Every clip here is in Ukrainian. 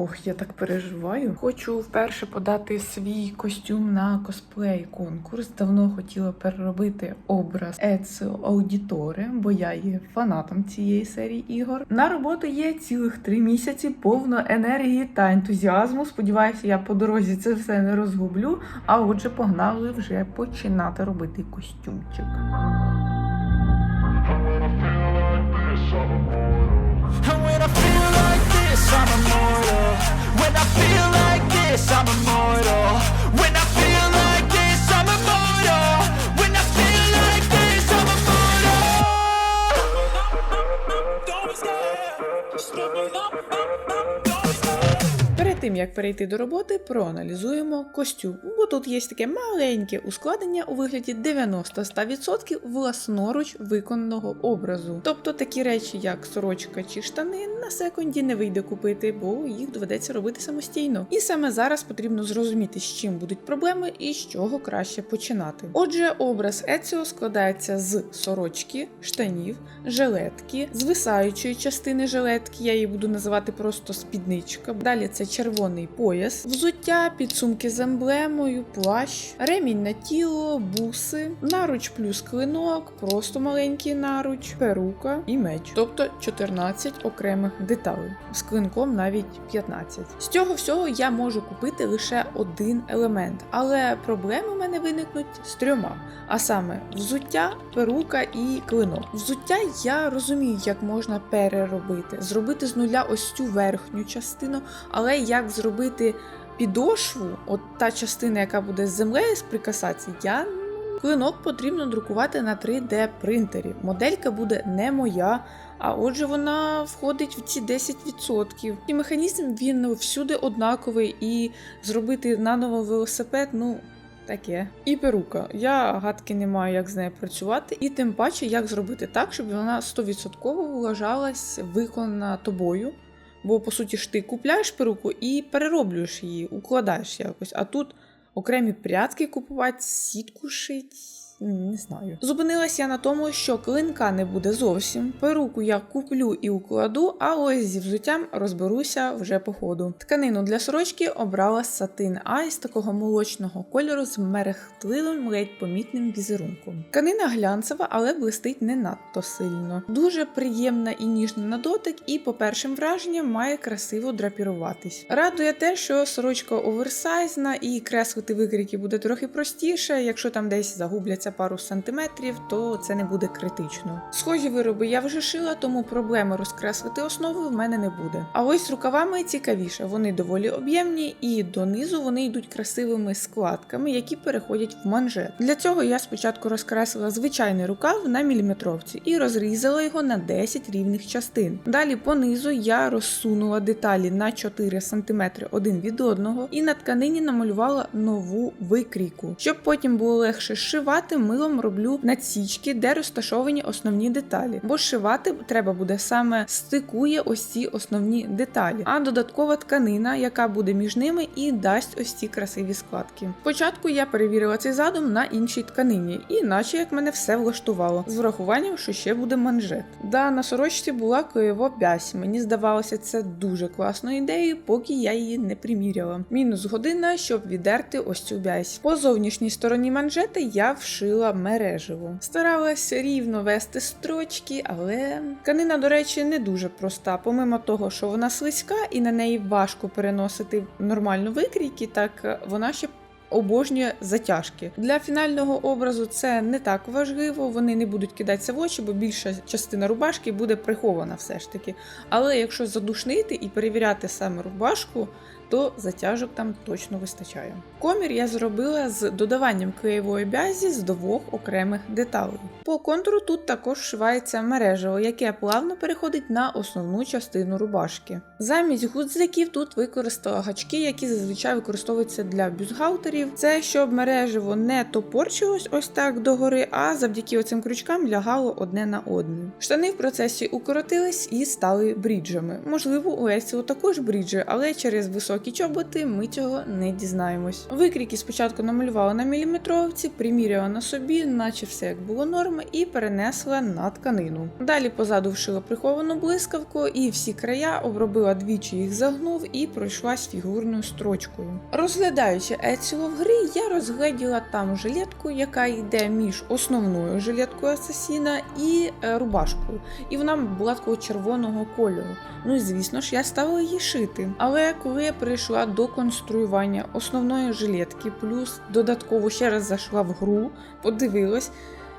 Ох, я так переживаю. Хочу вперше подати свій костюм на косплей конкурс. Давно хотіла переробити образ Еціо Аудіторе, бо я є фанатом цієї серії ігор. На роботу є цілих три місяці, повно енергії та ентузіазму. Сподіваюся, я по дорозі це все не розгублю. А отже, погнали вже починати робити костюмчик. Feel like this, I'm immortal. Як перейти до роботи, проаналізуємо костюм, бо тут є таке маленьке ускладнення у вигляді 90-100% власноруч виконаного образу. Тобто такі речі, як сорочка чи штани, на секунді не вийде купити, бо їх доведеться робити самостійно. І саме зараз потрібно зрозуміти, з чим будуть проблеми і з чого краще починати. Отже, образ Еціо складається з сорочки, штанів, жилетки, звисаючої частини жилетки, я її буду називати просто спідничка. Далі це червоний пояс, взуття, підсумки з емблемою, плащ, ремінь на тіло, буси, наруч плюс клинок, просто маленький наруч, перука і меч. Тобто 14 окремих деталей. З клинком навіть 15. З цього всього я можу купити лише один елемент, але проблеми в мене виникнуть з трьома. А саме взуття, перука і клинок. Взуття я розумію, як можна переробити, зробити з нуля ось цю верхню частину, але як зробити підошву, от та частина, яка буде з землею сприкасатися, я ну, клинок потрібно друкувати на 3D принтері. Моделька буде не моя. А отже, вона входить в ці 10%. І механізм він всюди однаковий, і зробити наново велосипед, ну. Таке. І перука. Я гадки не маю, як з нею працювати, і тим паче, як зробити так, щоб вона 100% вважалась виконана тобою. Бо, по суті ж, ти купляєш перуку і перероблюєш її, укладаєш якось. А тут окремі прядки купувати, сітку шить. Не знаю. Зупинилась я на тому, що клинка не буде зовсім. Перуку я куплю і укладу, а ось зі взуттям розберуся вже по ходу. Тканину для сорочки обрала сатин айс такого молочного кольору з мерехтливим, ледь помітним візерунком. Тканина глянцева, але блистить не надто сильно. Дуже приємна і ніжна на дотик, і по першим враженням має красиво драпіруватись. Радує те, що сорочка оверсайзна і креслити викрики буде трохи простіше, якщо там десь загубляться пару сантиметрів, то це не буде критично. Схожі вироби я вже шила, тому проблеми розкреслити основу в мене не буде. А ось з рукавами цікавіше, вони доволі об'ємні, і донизу вони йдуть красивими складками, які переходять в манжет. Для цього я спочатку розкреслила звичайний рукав на міліметровці і розрізала його на 10 рівних частин. Далі понизу я розсунула деталі на 4 см один від одного і на тканині намалювала нову викрійку. Щоб потім було легше зшивати, милом роблю надсічки, де розташовані основні деталі. Бо зшивати треба буде саме стикує ось ці основні деталі, а додаткова тканина, яка буде між ними, і дасть ось ці красиві складки. Спочатку я перевірила цей задум на іншій тканині, і наче як мене все влаштувало, з врахуванням, що ще буде манжет. Да, на сорочці була коєва бязь. Мені здавалося, це дуже класною ідеєю, поки я її не приміряла. Мінус година, щоб відерти ось цю бязь. По зовнішній стороні манжети я вшила мережево. Старалась рівно вести строчки, але тканина, до речі, не дуже проста. Помимо того, що вона слизька і на неї важко переносити нормальну викрійки, так вона ще обожнює затяжки. Для фінального образу це не так важливо, вони не будуть кидатися в очі, бо більша частина рубашки буде прихована все ж таки. Але якщо задушнити і перевіряти саме рубашку, то затяжок там точно вистачає. Комір я зробила з додаванням клеєвої бязі з двох окремих деталей. По контуру тут також вшивається мережево, яке плавно переходить на основну частину рубашки. Замість гудзиків тут використала гачки, які зазвичай використовуються для бюстгальтерів. Це щоб мережево не топорчилось ось так догори, а завдяки оцим крючкам лягало одне на одне. Штани в процесі укоротились і стали бріджами. Можливо, у Есіо також бріджі, але через високі високі чоботи, ми цього не дізнаємось. Викрійки спочатку намалювала на міліметровці, приміряла на собі, наче все як було норм, і перенесла на тканину. Далі позаду вшила приховану блискавку, і всі края обробила двічі їх загнув і пройшлась фігурною строчкою. Розглядаючи Еціло в грі, я розгледіла там жилетку, яка йде між основною жилеткою асасіна і е, рубашкою. І вона була такого червоного кольору. Ну і звісно ж, я стала її шити. Але коли я перейшла до конструювання основної жилетки, плюс додатково ще раз зайшла в гру, подивилась.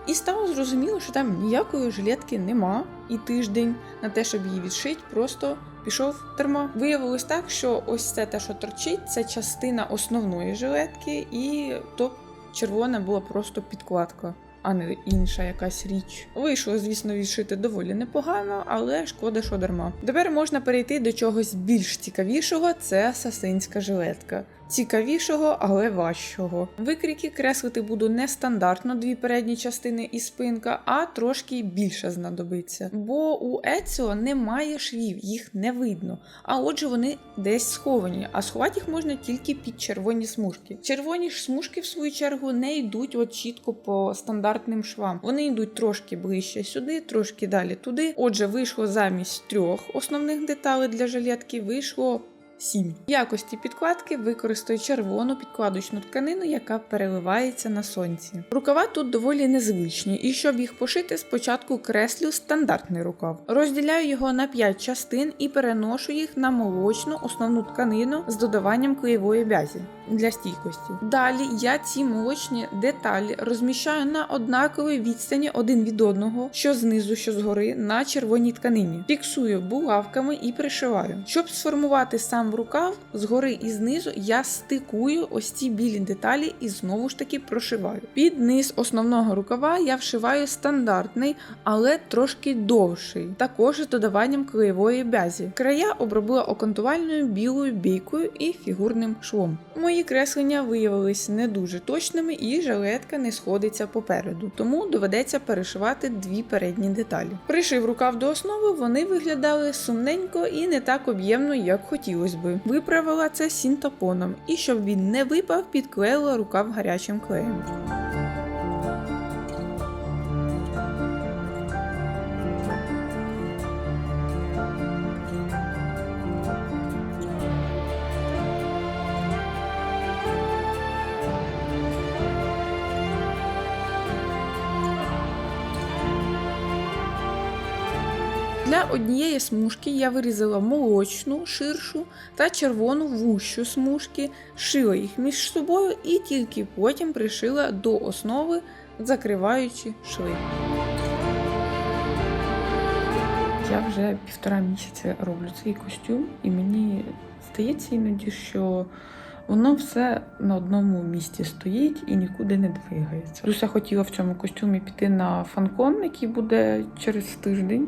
І стало зрозуміло, що там ніякої жилетки нема, і тиждень на те, щоб її відшити, просто пішов терма. Виявилось так, що ось це те, що торчить, це частина основної жилетки, і то червона була просто підкладка. А не інша якась річ. Вийшло, звісно, відшити доволі непогано, але шкода, що дарма. Тепер можна перейти до чогось більш цікавішого це асасинська жилетка. Цікавішого, але важчого. Викрійки креслити буду не стандартно дві передні частини і спинка, а трошки більше знадобиться. Бо у Еціо немає швів, їх не видно. А отже, вони десь сховані, а сховати їх можна тільки під червоні смужки. Червоні ж смужки, в свою чергу, не йдуть от чітко по стандартним швам. Вони йдуть трошки ближче сюди, трошки далі туди. Отже, вийшло замість трьох основних деталей для жилетки, вийшло 7. В якості підкладки використаю червону підкладочну тканину, яка переливається на сонці. Рукава тут доволі незвичні, і щоб їх пошити, спочатку креслю стандартний рукав. Розділяю його на 5 частин і переношу їх на молочну основну тканину з додаванням клеєвої бязі для стійкості. Далі я ці молочні деталі розміщаю на однаковій відстані один від одного, що знизу, що згори, на червоній тканині. Фіксую булавками і пришиваю. Щоб сформувати сам рукав, згори і знизу я стикую ось ці білі деталі і знову ж таки прошиваю. Під низ основного рукава я вшиваю стандартний, але трошки довший, також з додаванням клеєвої бязі. Края обробила окантувальною білою бійкою і фігурним швом. Мої креслення виявились не дуже точними, і жилетка не сходиться попереду, тому доведеться перешивати дві передні деталі. Пришив рукав до основи, вони виглядали сумненько і не так об'ємно, як хотілося би. Виправила це сінтопоном і щоб він не випав, підклеїла рукав гарячим клеєм. Для однієї смужки я вирізала молочну, ширшу та червону вущу смужки, шила їх між собою і тільки потім пришила до основи, закриваючи шви. Я вже півтора місяця роблю цей костюм, і мені здається іноді, що воно все на одному місці стоїть і нікуди не двигається. Плюс я хотіла в цьому костюмі піти на фанкон, який буде через тиждень.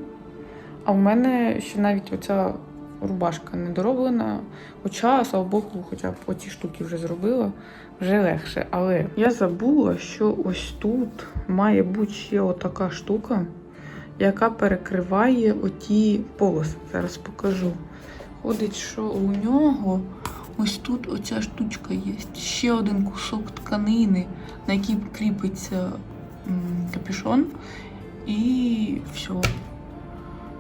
А в мене ще навіть оця рубашка не дороблена. Хоча, слава Богу, хоча б оці штуки вже зробила, вже легше. Але я забула, що ось тут має бути ще отака штука, яка перекриває оті полоси. Зараз покажу. Ходить, що у нього ось тут оця штучка є. Ще один кусок тканини, на який кріпиться капюшон. І все.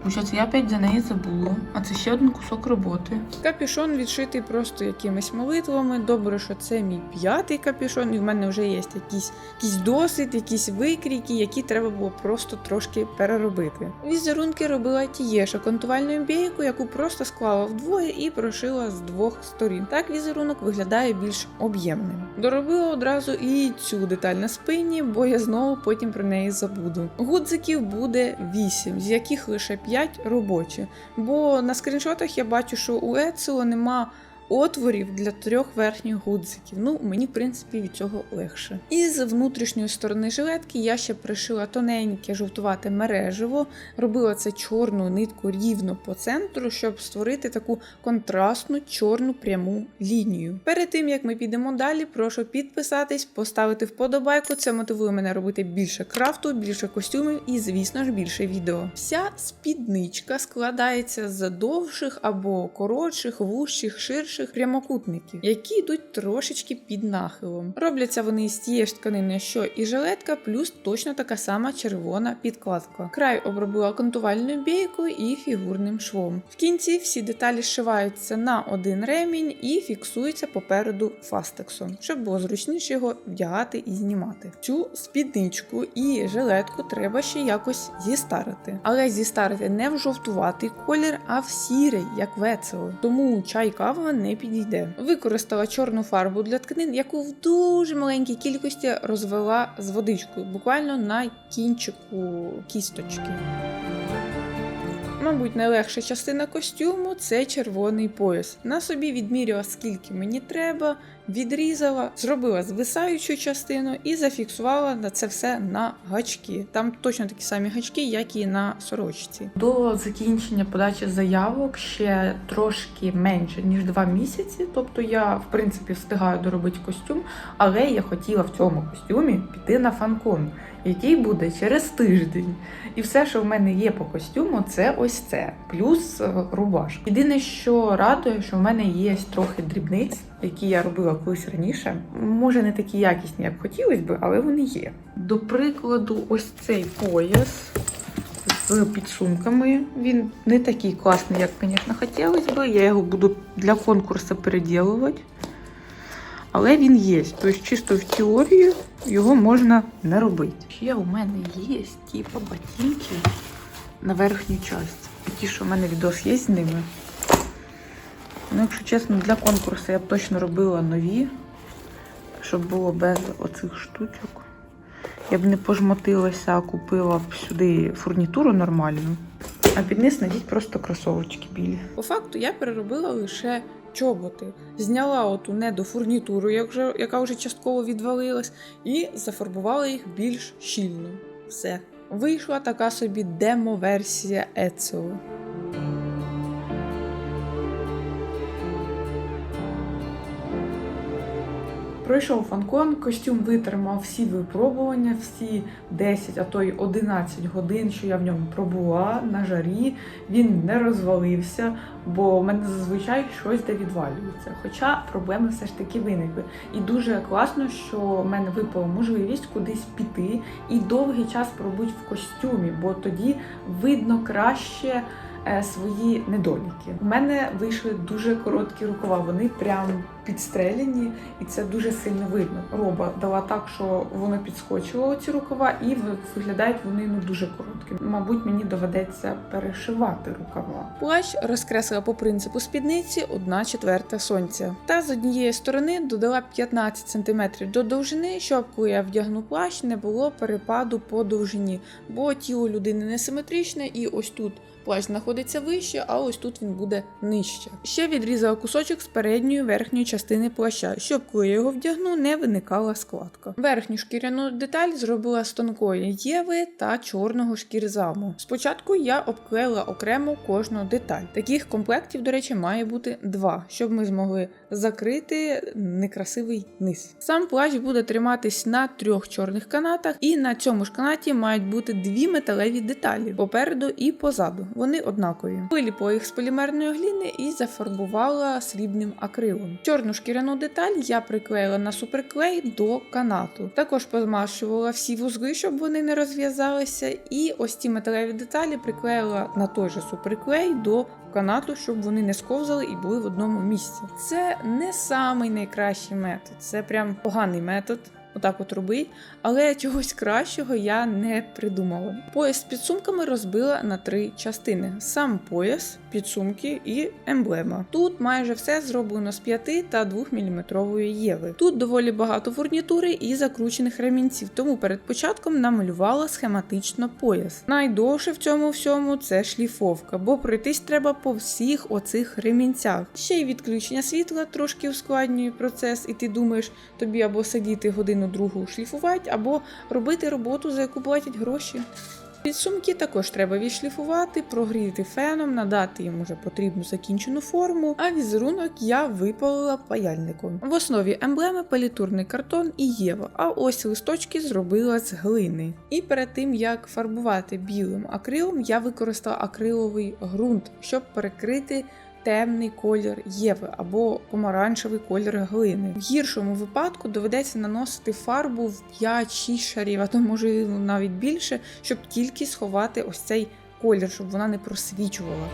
Получається, я опять за неї забула. А це ще один кусок роботи. Капюшон відшитий просто якимись молитвами. Добре, що це мій п'ятий капюшон, і в мене вже є якийсь, якийсь досвід, якісь викрійки, які треба було просто трошки переробити. Візерунки робила тієша кантувальною бійкою, яку просто склала вдвоє і прошила з двох сторін. Так візерунок виглядає більш об'ємним. Доробила одразу і цю деталь на спині, бо я знову потім про неї забуду. Гудзиків буде 8, з яких лише 5 робочі. Бо на скріншотах я бачу, що у Еціо нема отворів для трьох верхніх гудзиків. Ну, мені, в принципі, від цього легше. І з внутрішньої сторони жилетки я ще пришила тоненьке жовтувате мережево, робила це чорну нитку рівно по центру, щоб створити таку контрастну чорну пряму лінію. Перед тим як ми підемо далі, прошу підписатись, поставити вподобайку. Це мотивує мене робити більше крафту, більше костюмів і, звісно ж, більше відео. Вся спідничка складається з довших або коротших, вущих, ширших інших прямокутників, які йдуть трошечки під нахилом. Робляться вони з тієї ж тканини, що і жилетка, плюс точно така сама червона підкладка. Край обробила кантувальною бійкою і фігурним швом. В кінці всі деталі зшиваються на один ремінь і фіксуються попереду фастексом, щоб було зручніше його вдягати і знімати. Цю спідничку і жилетку треба ще якось зістарити. Але зістарити не в жовтуватий колір, а в сірий, як весело. Тому чай кава не підійде. Використала чорну фарбу для тканин, яку в дуже маленькій кількості розвела з водичкою, буквально на кінчику кісточки. Мабуть, найлегша частина костюму це червоний пояс. На собі відміряла, скільки мені треба, відрізала, зробила звисаючу частину і зафіксувала на це все на гачки. Там точно такі самі гачки, як і на сорочці. До закінчення подачі заявок ще трошки менше ніж два місяці. Тобто я в принципі встигаю доробити костюм, але я хотіла в цьому костюмі піти на фанкон, який буде через тиждень. І все, що в мене є по костюму, це ось це, плюс е, рубашка. Єдине, що радує, що в мене є трохи дрібниць, які я робила колись раніше. Може, не такі якісні, як хотілося б, але вони є. До прикладу, ось цей пояс з підсумками. Він не такий класний, як, звісно, хотілося б. Я його буду для конкурсу переділувати. Але він є. Тобто, чисто в теорії його можна не робити. Ще у мене є типу ботинки на верхню частину. Ті, що в мене відос є з ними. Ну, якщо чесно, для конкурсу я б точно робила нові, щоб було без оцих штучок. Я б не пожмотилася, а купила б сюди фурнітуру нормальну. А під низ надіть просто кросовочки білі. По факту я переробила лише чоботи. Зняла оту недофурнітуру, фурнітуру, яка вже частково відвалилась, і зафарбувала їх більш щільно. Все. Вийшла така собі демо-версія Ецео. Пройшов фанкон, костюм витримав всі випробування, всі 10, а то й 11 годин, що я в ньому пробула на жарі. Він не розвалився, бо в мене зазвичай щось де відвалюється. Хоча проблеми все ж таки виникли. І дуже класно, що в мене випала можливість кудись піти і довгий час пробути в костюмі, бо тоді видно краще свої недоліки. У мене вийшли дуже короткі рукава, вони прям підстрелені, і це дуже сильно видно. Роба дала так, що воно підскочило оці рукава, і виглядають вони ну дуже короткі. Мабуть, мені доведеться перешивати рукава. Плащ розкреслила по принципу спідниці 1 четверта сонця. Та з однієї сторони додала 15 см до довжини, щоб коли я вдягну плащ, не було перепаду по довжині, бо тіло людини несиметричне, і ось тут плащ знаходиться вище, а ось тут він буде нижче. Ще відрізала кусочок з передньої верхньої частини плаща, щоб коли я його вдягну, не виникала складка. Верхню шкіряну деталь зробила з тонкої єви та чорного шкірзаму. Спочатку я обклеїла окремо кожну деталь. Таких комплектів, до речі, має бути два, щоб ми змогли закрити некрасивий низ. Сам плащ буде триматись на трьох чорних канатах, і на цьому ж канаті мають бути дві металеві деталі попереду і позаду. Вони однакові. Виліпила їх з полімерної гліни і зафарбувала срібним акрилом. Чорну шкіряну деталь я приклеїла на суперклей до канату. Також позмащувала всі вузли, щоб вони не розв'язалися. І ось ці металеві деталі приклеїла на той же суперклей до канату, щоб вони не сковзали і були в одному місці. Це не самий найкращий метод, це прям поганий метод. Отак от робить, але чогось кращого я не придумала. Пояс з підсумками розбила на три частини: сам пояс, підсумки і емблема. Тут майже все зроблено з 5 та 2 мм єви. Тут доволі багато фурнітури і закручених ремінців, тому перед початком намалювала схематично пояс. Найдовше в цьому всьому це шліфовка, бо пройтись треба по всіх оцих ремінцях. Ще й відключення світла трошки ускладнює процес, і ти думаєш, тобі або сидіти годину другу шліфувати, або робити роботу, за яку платять гроші. Підсумки також треба відшліфувати, прогріти феном, надати їм уже потрібну закінчену форму, а візерунок я випалила паяльником. В основі емблеми палітурний картон і єва, а ось листочки зробила з глини. І перед тим як фарбувати білим акрилом, я використала акриловий ґрунт, щоб перекрити темний колір Єви або помаранчевий колір глини. В гіршому випадку доведеться наносити фарбу в 5-6 шарів, а то може навіть більше, щоб тільки сховати ось цей колір, щоб вона не просвічувала.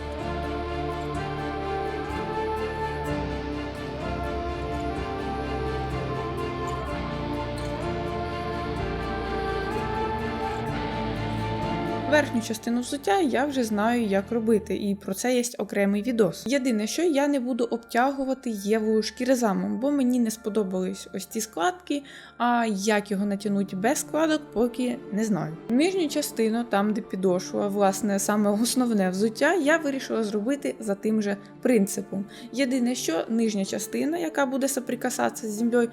Верхню частину взуття я вже знаю, як робити, і про це є окремий відос. Єдине, що я не буду обтягувати євою шкіризамом, бо мені не сподобались ось ці складки, а як його натягнути без складок, поки не знаю. Нижню частину, там де підошва, власне, саме основне взуття, я вирішила зробити за тим же принципом. Єдине, що нижня частина, яка буде соприкасатися з землею,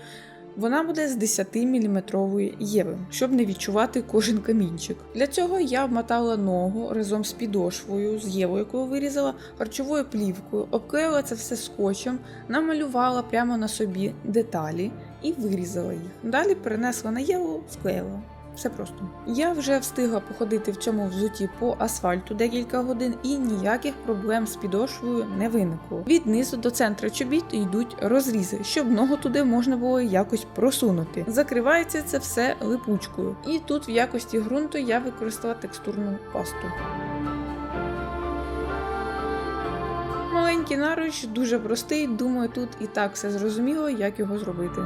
вона буде з 10-мм єви, щоб не відчувати кожен камінчик. Для цього я вмотала ногу разом з підошвою, з євою, яку вирізала, харчовою плівкою, обклеїла це все скотчем, намалювала прямо на собі деталі і вирізала їх. Далі перенесла на єву, склеїла. Все просто. Я вже встигла походити в цьому взуті по асфальту декілька годин, і ніяких проблем з підошвою не виникло. Від низу до центру чобіт йдуть розрізи, щоб ногу туди можна було якось просунути. Закривається це все липучкою. І тут в якості ґрунту я використала текстурну пасту. Маленький наруч дуже простий. Думаю, тут і так все зрозуміло, як його зробити.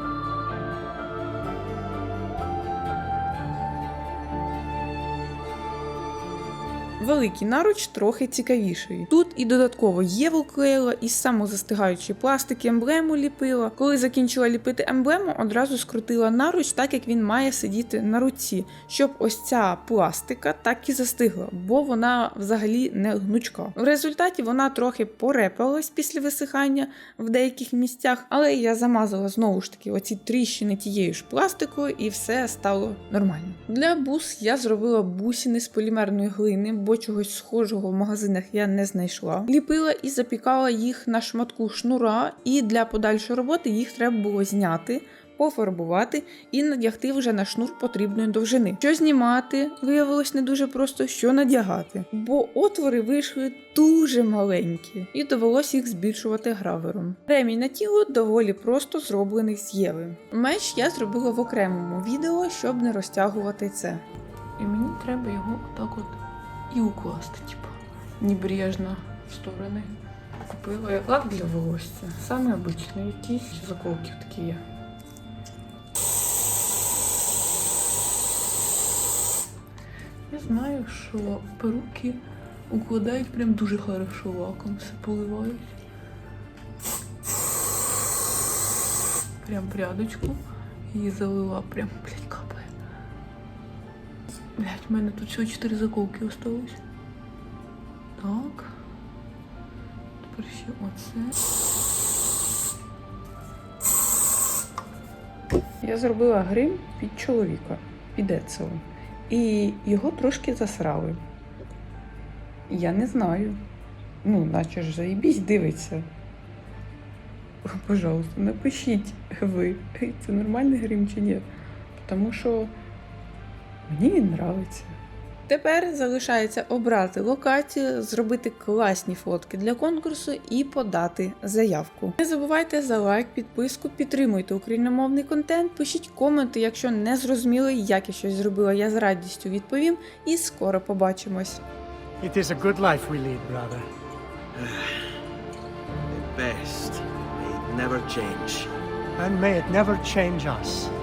Великий наруч трохи цікавіший. Тут і додатково Єву клеїла, і самозастигаючі пластики емблему ліпила. Коли закінчила ліпити емблему, одразу скрутила наруч, так як він має сидіти на руці, щоб ось ця пластика так і застигла, бо вона взагалі не гнучка. В результаті вона трохи порепалась після висихання в деяких місцях, але я замазала знову ж таки оці тріщини тією ж пластикою, і все стало нормально. Для бус я зробила бусини з полімерної глини, бо чогось схожого в магазинах я не знайшла. Ліпила і запікала їх на шматку шнура, і для подальшої роботи їх треба було зняти. Пофарбувати і надягти вже на шнур потрібної довжини. Що знімати виявилось не дуже просто, що надягати, бо отвори вийшли дуже маленькі, і довелося їх збільшувати гравером. Ремінь на тіло доволі просто зроблений з єви. Меч я зробила в окремому відео, щоб не розтягувати це. І мені треба його отак от і укласти, типу, небрежно в сторони. Купила я лак для волосся. Саме обичний, якісь заколки такі є. Я знаю, що перуки укладають прям дуже хорошо лаком, все поливають. Прям прядочку. Її залила, прям, блядь, капає. Блядь, в мене тут всього 4 заколки осталось. Так. Тепер ще оце. Я зробила грим під чоловіка, під Ецело. І його трошки засрали. Я не знаю. Ну, наче ж заїбісь дивиться. Пожалуйста, напишіть ви, це нормальний грим чи ні. Тому що мені він нравиться. Тепер залишається обрати локацію, зробити класні фотки для конкурсу і подати заявку. Не забувайте за лайк, підписку, підтримуйте україномовний контент, пишіть коменти, якщо не зрозуміли, як я щось зробила, я з радістю відповім. І скоро побачимось. It is a good life we lead, brother. The best may it never change. And may it never change us.